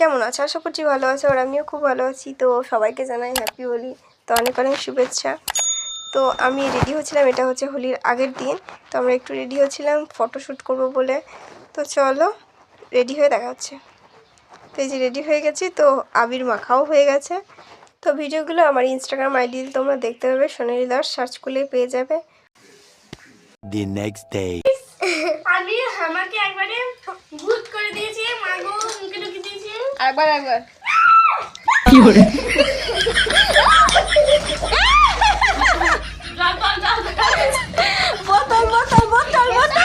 কেমন আছে? আশা করছি ভালো আছে আর আমিও খুব ভালো আছি। তো সবাইকে জানাই হ্যাপি হোলি তো অনেক অনেক শুভেচ্ছা। তো আমি রেডি হচ্ছিলাম এটা হচ্ছে হোলির আগের দিন। তো আমরা একটু রেডি হচ্ছিলাম ফটোশ্যুট করব বলে। তো চলো রেডি হয়ে দেখা হচ্ছে। তো এই যে রেডি হয়ে গেছি তো আবির মাখাও হয়ে গেছে। তো ভিডিওগুলো আমার ইনস্টাগ্রাম আইডিতে তোমরা দেখতে পাবে সোনালি দাস সার্চ করলেই পেয়ে যাবে। The next day. আমি আমাকে একবারে ভূত করে দিয়েছে মাগো মুখে ঢুকে দিয়েছে একবার একবার। বোতল বোতল বোতল বোতল।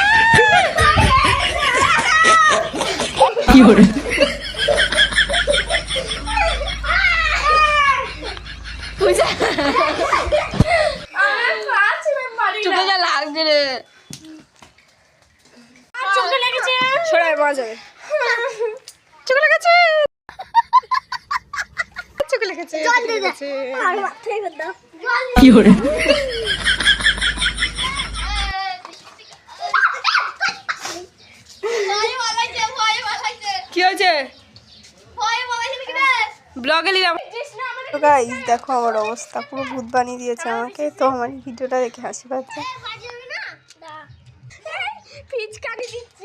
পাঁচ চোখে লাগছে রে। চোখে লেগেছে। সরাই পাওয়া যাবে কি হয়েছে? ব্লগে নিলাম। তো গাইস দেখো আমার অবস্থা পুরো ভূত বানিয়ে দিয়েছে আমাকে তো আমার ভিডিওটা দেখে হাসি পাচ্ছে। দিচ্ছে।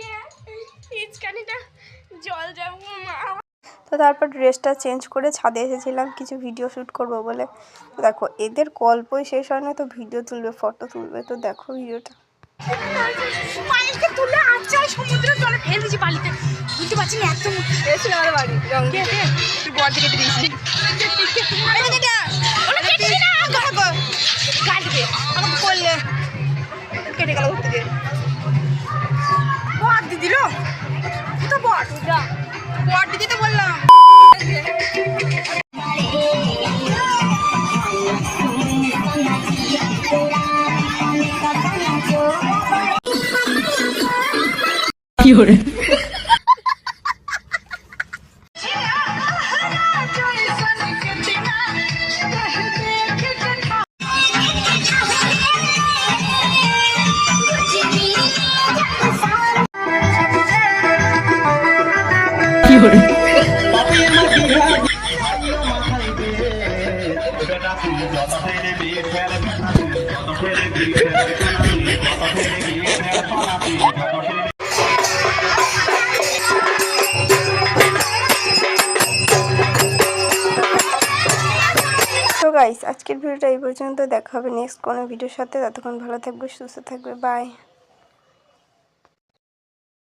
তো তারপর ড্রেসটা চেঞ্জ করে ছাদে এসেছিলাম কিছু ভিডিও শ্যুট করব বলে। তো দেখো এদের গল্পই শেষ হয় না তো ভিডিও তুলবে ফটো তুলবে তো দেখো ভিডিওটা তুলে আচ্ছা সমুদ্র জলে ফেলে দিয়েছি বালিতে। বুঝতে পারছি না এত এসে আমার বাড়ি রঙ তুই বর দিকে দিয়েছি। কাটবে। আমাকে করলে কেটে গেল ঘুরতে গিয়ে বর দি দিল? তো বর বর দিদি তো বললাম তো গাইস আজকের ভিডিওটা এই পর্যন্ত। দেখা হবে নেক্সট কোনো ভিডিওর সাথে। ততক্ষণ ভালো থাকবে, সুস্থ থাকবে। বাই